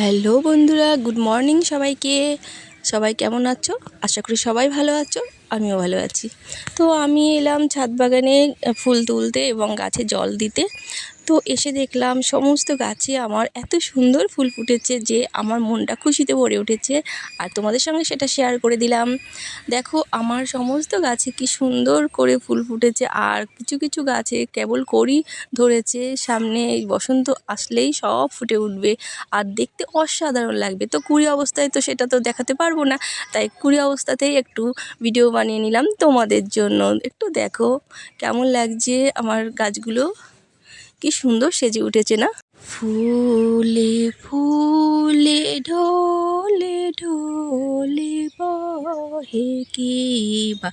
Hello বন্ধুরা, good morning সবাইকে। সবাই কেমন আছো? আশা করি সবাই ভালো আছো, আমিও ভালো আছি। তো আমি এলাম ছাদ বাগানে ফুল তুলতে এবং গাছে জল দিতে। তো এসে দেখলাম সমস্ত গাছে আমার এত সুন্দর ফুল ফুটেছে যে আমার মনটা খুশিতে ভরে উঠেছে। আর তোমাদের সঙ্গে সেটা শেয়ার করে দিলাম। দেখো, আমার সমস্ত গাছে কি সুন্দর করে ফুল ফুটেছে আর কিছু কিছু গাছে কেবল করি ধরেছে। সামনে এই বসন্ত আসলেই সব ফুটে উঠবে আর দেখতে অসাধারণ লাগবে। তো কুড়ি অবস্থায় তো সেটা তো দেখাতে পারব না, তাই কুড়ি অবস্থাতেই একটু ভিডিও বানিয়ে নিলাম তোমাদের জন্য। একটু দেখো কেমন লাগছে আমার গাছগুলো। কি সুন্দর সেজে উঠেছে না? ফুলে ফুলে ঢোলে ঢোলে বহে কি বা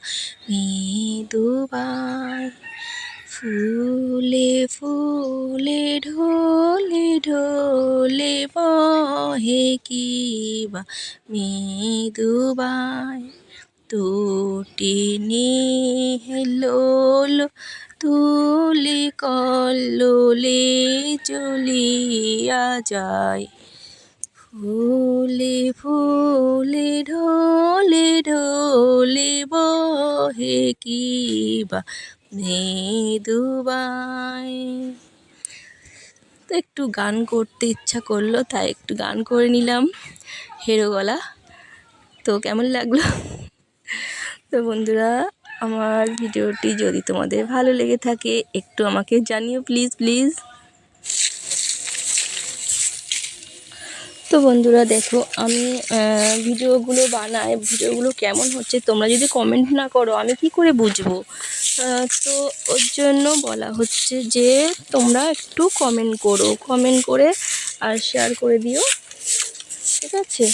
মৃদুবার ফুলে ফুলে ঢোলে ঢোলে বহে কি বা মৃদুবাই তুটিনি হেলোল তুলি কল্লোলে চলিয়া যায়। ফুলে ফুলে ঢোলে ঢোলে বহে কি বা মৃদুবাই তো একটু গান করতে ইচ্ছা করল, তাই একটু গান করে নিলাম হেরো গলা তো কেমন লাগল? তো বন্ধুরা আমার ভিডিওটি যদি তোমাদের ভালো লেগে থাকে, একটু আমাকে জানিও প্লিজ প্লিজ তো বন্ধুরা দেখো, আমি ভিডিওগুলো বানাই, ভিডিওগুলো কেমন হচ্ছে তোমরা যদি কমেন্ট না করো, আমি কি করে বুঝব? তো ওর জন্য বলা হচ্ছে যে তোমরা একটু কমেন্ট করো। কমেন্ট করে আর শেয়ার করে দিও। ঠিক আছে?